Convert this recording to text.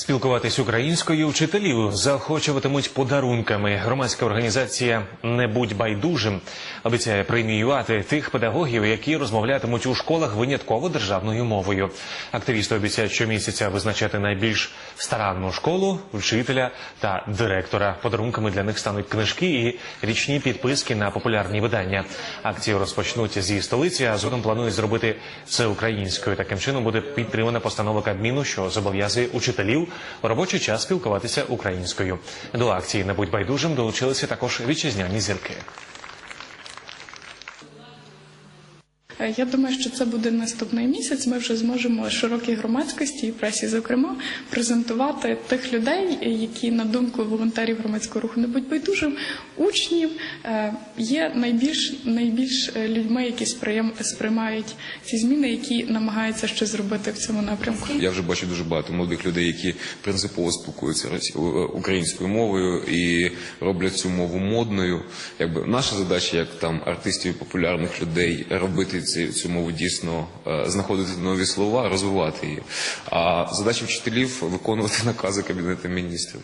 Спілкуватись українською вчителів заохочуватимуть подарунками. Громадська організація Не будь байдужим обіцяє преміювати тих педагогів, які розмовлятимуть у школах винятково державною мовою. Активісти обіцяють щомісяця визначати найбільш старанну школу, вчителя та директора. Подарунками для них стануть книжки і річні підписки на популярні видання. Акцію розпочнуть зі столиці, а згодом планують зробити це українською. Таким чином буде підтримана постанова Кабміну, що зобов'язує учителів у робочий час спілкуватися українською. До акції «Не будь байдужим долучилися також вітчизняні зірки. Я думаю, що це буде наступний місяць. Ми вже зможемо широкій громадськості і пресі, зокрема, презентувати тих людей, е, які на думку волонтерів громадського руху не будь байдужим, учнів е, є найбільш найбільш е, людьми, які сприймають ці зміни, які намагаються щось зробити в цьому напрямку. Я вже бачу дуже багато молодих людей, які принципово спілкуються українською мовою і роблять цю мову модною. Якби наша задача, як там артистів, і популярних людей, робити цю мову дійсно е, знаходити нові слова, розвивати її. А задача вчителів виконувати накази кабінету міністрів.